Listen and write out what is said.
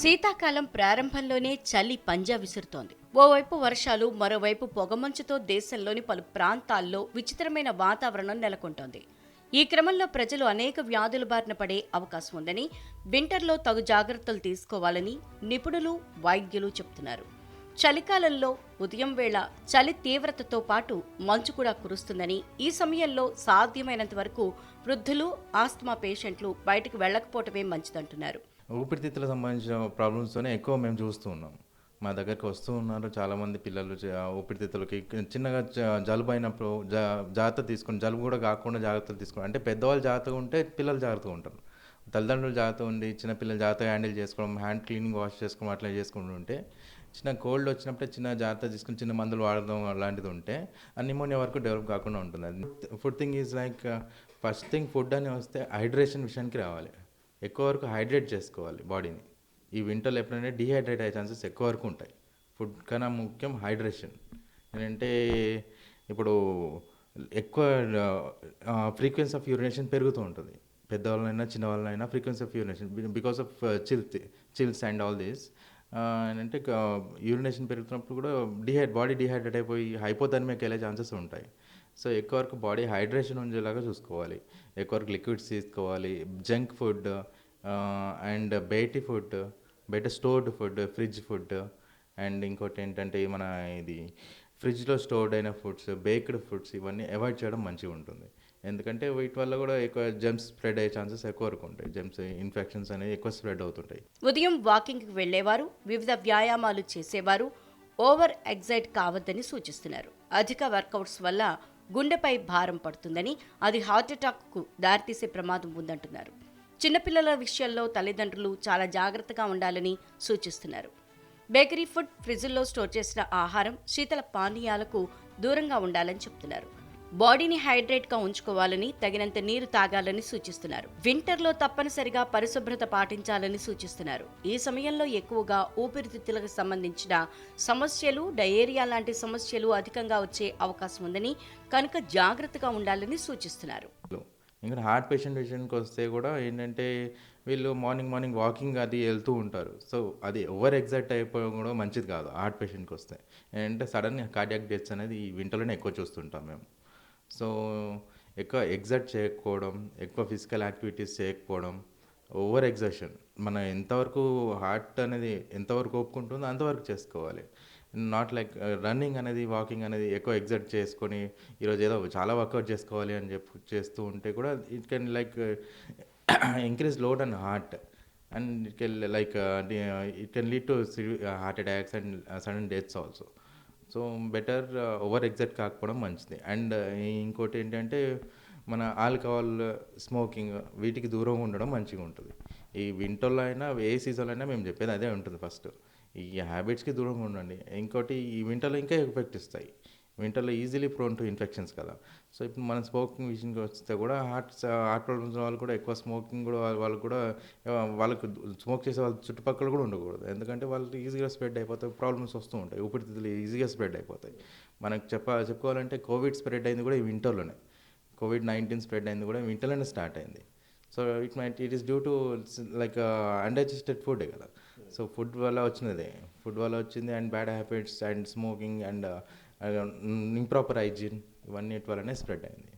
శీతాకాలం ప్రారంభంలోనే చలి పంజా విసురుతోంది. ఓవైపు వర్షాలు మరోవైపు పొగమంచుతో దేశంలోని పలు ప్రాంతాల్లో విచిత్రమైన వాతావరణం నెలకొంటోంది. ఈ క్రమంలో ప్రజలు అనేక వ్యాధుల బారిన పడే అవకాశం ఉందని వింటర్లో తగు జాగ్రత్తలు తీసుకోవాలని నిపుణులు వైద్యులు చెబుతున్నారు. చలికాలంలో ఉదయం వేళ చలి తీవ్రతతో పాటు మంచు కూడా కురుస్తుందని ఈ సమయంలో సాధ్యమైనంత వరకు వృద్ధులు ఆస్తమా పేషెంట్లు బయటకు వెళ్ళకపోవటమే మంచిదంటున్నారు. ఊపిరితిత్తుల సంబంధించిన ప్రాబ్లమ్స్తోనే ఎక్కువ మేము చూస్తూ ఉన్నాం. మా దగ్గరికి వస్తూ ఉన్నారు. చాలామంది పిల్లలు ఊపిరితిత్తులకి చిన్నగా జలుబు అయినప్పుడు జా జాగ్రత్త తీసుకుని జలుబు కూడా కాకుండా జాగ్రత్తలు తీసుకుని అంటే పెద్దవాళ్ళు జాగ్రత్తగా ఉంటే పిల్లలు జాగ్రత్తగా ఉంటారు. తల్లిదండ్రులు జాగ్రత్త ఉండి చిన్న పిల్లలు జాగ్రత్తగా హ్యాండిల్ చేసుకోవడం హ్యాండ్ క్లీనింగ్ వాష్ చేసుకోవడం అట్లా చేసుకుంటూ ఉంటే చిన్న కోల్డ్ వచ్చినప్పుడే చిన్న జాగ్రత్త తీసుకుని చిన్న మందులు వాడడం అలాంటిది ఉంటే అన్నిమోనియా నిమోనియా వరకు డెవలప్ కాకుండా ఉంటుంది. అది food thing is like first thing food అని వస్తే హైడ్రేషన్ విషయానికి రావాలి. ఎక్కువ వరకు హైడ్రేట్ చేసుకోవాలి బాడీని. ఈ వింటర్లో ఎప్పుడైనా డిహైడ్రేట్ అయ్యే ఛాన్సెస్ ఎక్కువ వరకు ఉంటాయి. ఫుడ్ కన్నా ముఖ్యం హైడ్రేషన్ ఏంటంటే ఇప్పుడు ఎక్కువ ఫ్రీక్వెన్సీ ఆఫ్ యూరినేషన్ పెరుగుతూ ఉంటుంది. పెద్దవాళ్ళైనా చిన్నవాళ్ళైనా frequency of urination because of chill chills and all these అంటే యూరినేషన్ పెరుగుతున్నప్పుడు కూడా డిహైడ్ బాడీ డిహైడ్రేట్ అయిపోయి హైపోథర్మియాకి వెళ్ళే ఛాన్సెస్ ఉంటాయి. సో ఎక్కువ వరకు బాడీ హైడ్రేషన్ ఉండేలాగా చూసుకోవాలి. ఎక్కువ వరకు లిక్విడ్స్ తీసుకోవాలి. జంక్ ఫుడ్ అండ్ బయటి ఫుడ్ బయట stored food fridge food and ఇంకోటి ఏంటంటే మన ఇది ఫ్రిడ్జ్లో స్టోర్డ్ అయిన ఫుడ్స్ బేక్డ్ ఫుడ్స్ ఇవన్నీ అవాయిడ్ చేయడం మంచిగా ఉంటుంది. ఎందుకంటే వీటి వల్ల కూడా ఎక్కువ జెమ్స్ స్ప్రెడ్ అయ్యే ఛాన్సెస్ ఎక్కువ వరకు ఉంటాయి. జెమ్స్ ఇన్ఫెక్షన్స్ అనేవి ఎక్కువ స్ప్రెడ్ అవుతుంటాయి. ఉదయం వాకింగ్కి వెళ్ళేవారు వివిధ వ్యాయామాలు చేసేవారు ఓవర్ ఎగ్జైట్ కావద్దని సూచిస్తున్నారు. అధిక వర్కౌట్స్ వల్ల గుండెపై భారం పడుతుందని అది హార్ట్అటాక్కు దారితీసే ప్రమాదం ఉందంటున్నారు. చిన్నపిల్లల విషయంలో తల్లిదండ్రులు చాలా జాగ్రత్తగా ఉండాలని సూచిస్తున్నారు. బేకరీ ఫుడ్ ఫ్రిజ్ల్లో స్టోర్ చేసిన ఆహారం శీతల పానీయాలకు దూరంగా ఉండాలని చెప్తున్నారు. బాడీని హైడ్రేట్గా ఉంచుకోవాలని తగినంత నీరు తాగాలని సూచిస్తున్నారు. వింటర్లో తప్పనిసరిగా పరిశుభ్రత పాటించాలని సూచిస్తున్నారు. ఈ సమయంలో ఎక్కువగా ఊపిరితిత్తులకు సంబంధించిన సమస్యలు డయేరియా లాంటి సమస్యలు అధికంగా వచ్చే అవకాశం ఉందని కనుక జాగ్రత్తగా ఉండాలని సూచిస్తున్నారు. ఇంకా హార్ట్ పేషెంట్ విషయానికి వస్తే కూడా ఏంటంటే వీళ్ళు మార్నింగ్ మార్నింగ్ వాకింగ్ అది వెళ్తూ ఉంటారు. సో అది ఓవర్ ఎగ్జైట్ అయిపోవడం కూడా మంచిది కాదు హార్ట్ పేషెంట్కి వస్తే. ఏంటంటే సడన్ కార్డియాక్ డెత్స్ అనేది ఈ వింటర్లోనే ఎక్కువ చూస్తుంటాం మేము. సో ఎక్కువ ఎగ్జైట్ చేయకపోవడం ఎక్కువ ఫిజికల్ యాక్టివిటీస్ చేయకపోవడం ఓవర్ ఎగ్జర్షన్ మన ఎంతవరకు హార్ట్ అనేది ఎంతవరకు ఒప్పుకుంటుందో అంతవరకు చేసుకోవాలి. నాట్ లైక్ రన్నింగ్ అనేది వాకింగ్ అనేది ఎక్కువ ఎగ్జర్ట్ చేసుకొని ఈరోజు ఏదో చాలా వర్కౌట్ చేసుకోవాలి అని చెప్పి చేస్తూ ఉంటే కూడా it can like increase load and heart and it can like it can lead to heart attacks and sudden deaths also so better over excite కాకపోవడం మంచిది. అండ్ ఇంకోటి ఏంటంటే మన ఆల్కహాల్ స్మోకింగ్ వీటికి దూరంగా ఉండడం మంచిగా ఉంటుంది. ఈ వింటర్లో అయినా ఏ సీజన్లో అయినా మేము చెప్పేది అదే ఉంటుంది ఫస్ట్ ఈ హ్యాబిట్స్కి దూరంగా ఉండండి. ఇంకోటి ఈ వింటర్లో ఇంకా ఎఫెక్ట్ ఇస్తాయి. వింటర్లో ఈజీలీ ప్రోన్ టు ఇన్ఫెక్షన్స్ కదా. సో ఇప్పుడు మనం స్మోకింగ్ విషయానికి వస్తే కూడా హార్ట్ హార్ట్ ప్రాబ్లమ్స్ వాళ్ళు కూడా ఎక్కువ స్మోకింగ్ కూడా వాళ్ళ- కూడా వాళ్ళకు స్మోక్ చేసే వాళ్ళ చుట్టుపక్కల కూడా ఉండకూడదు. ఎందుకంటే వాళ్ళు ఈజీగా స్ప్రెడ్ అయిపోతాయి ప్రాబ్లమ్స్ వస్తూ ఉంటాయి. ఊపిరితిత్తులు ఈజీగా స్ప్రెడ్ అయిపోతాయి. మనకు చెప్ప చెప్పుకోవాలంటే కోవిడ్ స్ప్రెడ్ అయింది కూడా ఈ వింటర్లోనే. కోవిడ్ నైన్టీన్ స్ప్రెడ్ అయింది కూడా వింటర్లోనే స్టార్ట్ అయింది. So it might it is due to like undigested food కదా. సో ఫుడ్ వల్ల వచ్చినదే. ఫుడ్ వల్ల వచ్చింది and bad habits and smoking and improper hygiene ఇవన్నీ వల్లనే స్ప్రెడ్ అయింది.